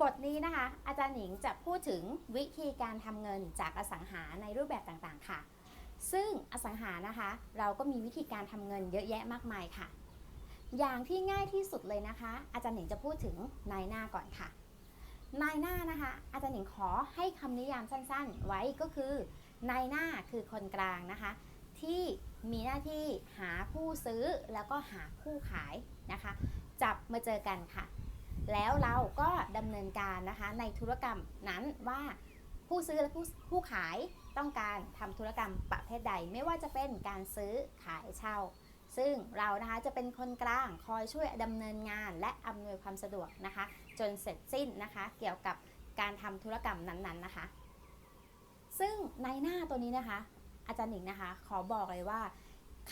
บทนี้นะคะ อาจารย์หนิงจะพูดถึงวิธีการทำเงินจากอสังหาในรูปแบบต่างๆ ค่ะ ซึ่งอสังหานะคะ เราก็มีวิธีการทำเงินเยอะแยะมากมายค่ะ อย่างที่ง่ายที่สุดเลยนะคะ อาจารย์หนิงจะพูดถึงนายหน้าก่อนค่ะ นายหน้านะคะ อาจารย์หนิงขอให้คำนิยามสั้นๆ ไว้ก็คือนายหน้าคือคนกลางนะคะ ที่มีหน้าที่หาผู้ซื้อแล้วก็หาผู้ขายนะคะ จับมาเจอกันค่ะ แล้วเราก็ ดำเนินการนะคะในธุรกรรมนั้นว่าผู้ซื้อและผู้ผู้ขายต้องการทำธุรกรรมประเภทใด ไม่ว่าจะเป็นการซื้อขายเช่า ซึ่งเรานะคะจะเป็นคนกลางคอยช่วยดำเนินงานและอำนวยความสะดวกนะคะ จนเสร็จสิ้นนะคะ เกี่ยวกับการทำธุรกรรมนั้นๆนะคะ ซึ่งในหน้าตัวนี้นะคะ อาจารย์หนิงนะคะ ขอบอกเลยว่า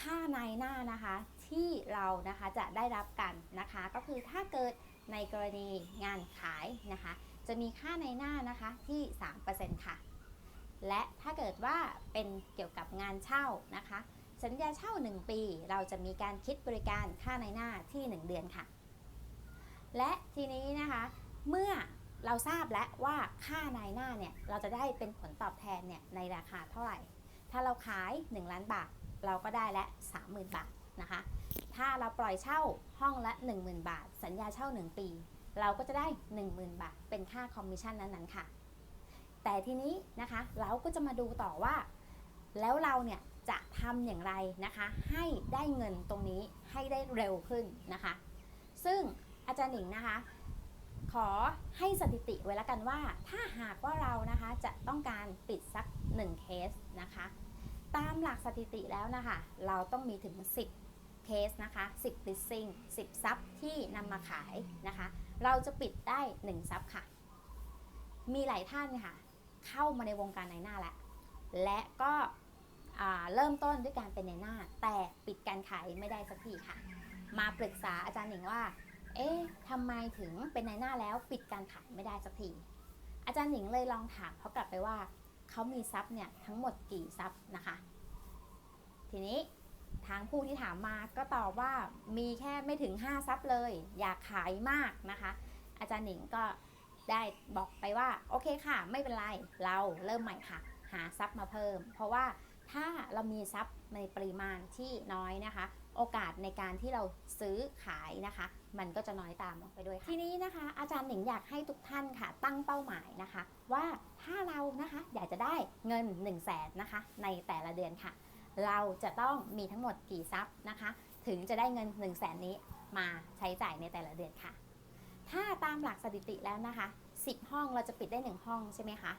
ค่าในหน้านะคะที่เรานะคะจะได้รับกันนะคะ ก็คือถ้าเกิด ในกรณีงานขายนะคะ จะมีค่าในหน้านะคะที่ 3%ค่ะ และถ้าเกิดว่าเป็นเกี่ยวกับงานเช่านะคะ สัญญาเช่า 1 ปี เราจะมีการคิดบริการค่าในหน้าที่ 1 เดือนค่ะ และทีนี้นะคะ เมื่อเราทราบแล้วว่าค่าในหน้าเนี่ยเราจะได้เป็นผลตอบแทนเนี่ยในราคาเท่าไหร่ ถ้าเราขาย 1 ล้านบาท เราก็ได้ละ 30,000 บาทนะคะ ถ้าเราปล่อยเช่าห้องละ 10,000 บาท สัญญาเช่า 1 ปี เราก็จะได้ 10,000 บาท เป็นค่าคอมมิชชั่นนั้นๆค่ะ แต่ทีนี้นะคะเราก็จะมาดูต่อว่า แล้วเราเนี่ยจะทำอย่างไรนะคะ ให้ได้เงินตรงนี้ให้ได้เร็วขึ้นนะคะ ซึ่งอาจารย์หนิงนะคะ ขอให้สถิติไว้แล้วกันว่า ถ้าหากว่าเรานะคะจะต้องการปิดสัก 1 เคสนะคะ ตามหลักสถิติแล้วนะคะ เราต้องมีถึง 10 เคสนะคะ 10 listing 10 ซับที่นำมาขายนะคะ เราจะปิดได้ 1 ซับค่ะ มีหลายท่านค่ะ เข้ามาในวงการในหน้าแล้ว และก็เริ่มต้นด้วยการเป็นในหน้า แต่ปิดการขายไม่ได้สักทีค่ะ มาปรึกษาอาจารย์หนิงว่า เอ๊ะทำไมถึงเป็นในหน้าแล้วปิดการขายไม่ได้สักที อาจารย์หนิงเลยลองถามเขากลับไปว่าเขามีซับเนี่ยทั้งหมดกี่ซับนะคะ ทีนี้ ทางผู้ที่ถามมาก็ตอบว่ามีแค่ไม่ถึง 5 ซับเลย อยากขายมากนะคะ อาจารย์หนิงก็ได้บอกไปว่าโอเคค่ะ ไม่เป็นไรเราเริ่มใหม่ค่ะ หาซับมาเพิ่ม เพราะว่าถ้าเรามีซับในปริมาณที่น้อยนะคะ โอกาสในการที่เราซื้อขายนะคะ มันก็จะน้อยตามลงไปด้วยค่ะทีนี้นะคะ อาจารย์หนิงอยากให้ทุกท่านค่ะ ตั้งเป้าหมายนะคะ ว่าถ้าเรานะคะอยากจะได้เงิน 1 0 0 0 0แสนนะคะ ในแต่ละเดือนค่ะ เราจะต้องมีทั้งหมดกี่ซับนะคะ ถึงจะได้เงิน 1 0 0 0 0แสนนี้มาใช้จ่ายในแต่ละเดือนค่ะ ถ้าตามหลักสถิติแล้วนะคะ 10 ห้องเราจะปิดได้ 1 ห้องใช่ไหมคะ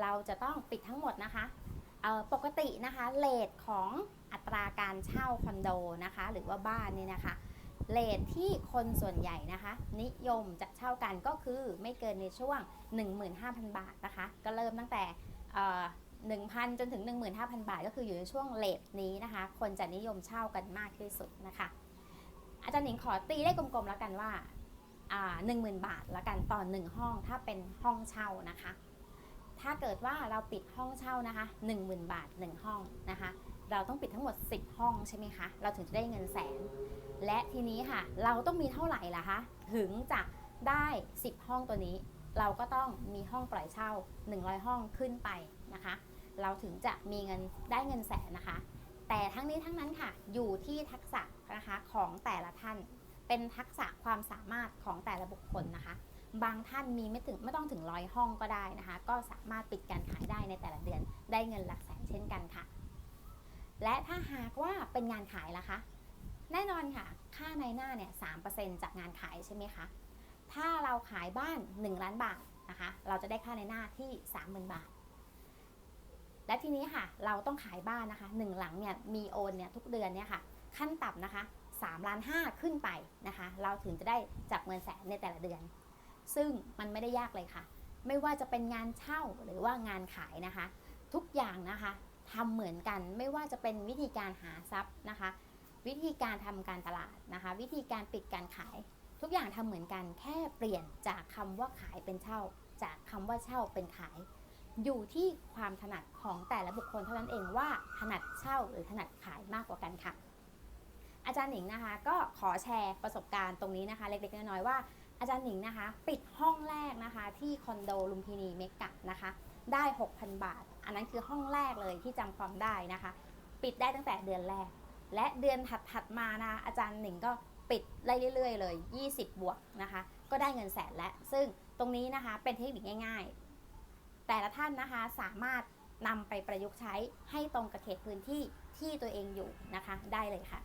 เราจะต้องปิดทั้งหมดนะคะปกตินะคะเลทของอัตราการเช่าคอนโดนะคะ หรือว่าบ้านนี่นะคะเลทที่คนส่วนใหญ่นะคะ นิยมจะเช่ากันก็คือไม่เกินในช่วง 15,000 บาทนะคะ ก็เริ่มตั้งแต่ 1,000 จนถึง 15,000 บาท ก็คืออยู่ในช่วงเลทนี้นะคะ คนจะนิยมเช่ากันมากที่สุดนะคะ อาจารย์หนิงขอตีเลขกลมๆแล้วกันว่าหนึ่งหมื่นบาทและกันต่อหนึ่งห้องถ้าเป็นห้องเช่านะคะ ถ้าเกิดว่าเราปิดห้องเช่านะคะ1 0,000บาท1ห้องนะคะ เราต้องปิดทั้งหมด 10 ห้องใช่ไหมคะ เราถึงจะได้เงินแสน และทีนี้ค่ะ เราต้องมีเท่าไหร่ล่ะคะ ถึงจะได้ 10 ห้องตัวนี้ เราก็ต้องมีห้องปล่อยเช่า 100 ห้องขึ้นไปนะคะ เราถึงจะมีเงินได้เงินแสนนะคะ แต่ทั้งนี้ทั้งนั้นค่ะ อยู่ที่ทักษะนะคะของแต่ละท่าน เป็นทักษะความสามารถของแต่ละบุคคลนะคะ บางท่านมีไม่ถึงไม่ต้องถึงร้อยห้องก็ได้นะคะ ก็สามารถปิดการขายได้ในแต่ละเดือน ได้เงินหลักแสนเช่นกันค่ะ และถ้าหากว่าเป็นงานขายล่ะคะ แน่นอนค่ะ ค่าในหน้าเนี่ยสจากงานขายใช่ไหมคะ ถ้าเราขายบ้าน 1 ล้านบาทนะคะ เราจะได้ค่าในหน้าที่ 30,000 บาท และทีนี้ค่ะเราต้องขายบ้านนะคะหนึ่งหลังเนี่ยมีโอนเนี่ยทุกเดือนเนี่ยค่ะขั้นต่ำนะคะ3ล้าน5ขึ้นไปนะคะ เราถึงจะได้จับเงินแสนในแต่ละเดือน ซึ่งมันไม่ได้ยากเลยค่ะ ไม่ว่าจะเป็นงานเช่าหรือว่างานขายนะคะ ทุกอย่างนะคะทำเหมือนกันไม่ว่าจะเป็นวิธีการหาทรัพย์นะคะ วิธีการทำการตลาดนะคะ วิธีการปิดการขาย ทุกอย่างทำเหมือนกันแค่เปลี่ยนจากคำว่าขายเป็นเช่า จากคำว่าเช่าเป็นขาย อยู่ที่ความถนัดของแต่ละบุคคลเท่านั้นเองว่าถนัดเช่าหรือถนัดขายมากกว่ากันค่ะ อาจารย์หนิงนะคะ ก็ขอแชร์ประสบการณ์ตรงนี้นะคะ เล็กๆน้อยๆว่าอาจารย์หนิงนะคะ ปิดห้องแรกนะคะ ที่คอนโดลุมพินีเมกะนะคะ ได้ 6,000 บาท อันนั้นคือห้องแรกเลยที่จำความได้นะคะ ปิดได้ตั้งแต่เดือนแรก และเดือนถัดๆมานะอาจารย์หนิงก็ปิดไล่เรื่อยๆเลย 20 บวกนะคะ ก็ได้เงินแสนแล้วซึ่งตรงนี้นะคะเป็นเทคนิคง่ายๆ แต่ละท่านนะคะสามารถนำไปประยุกต์ใช้ให้ตรงกับเขตพื้นที่ที่ตัวเองอยู่นะคะ ได้เลยค่ะ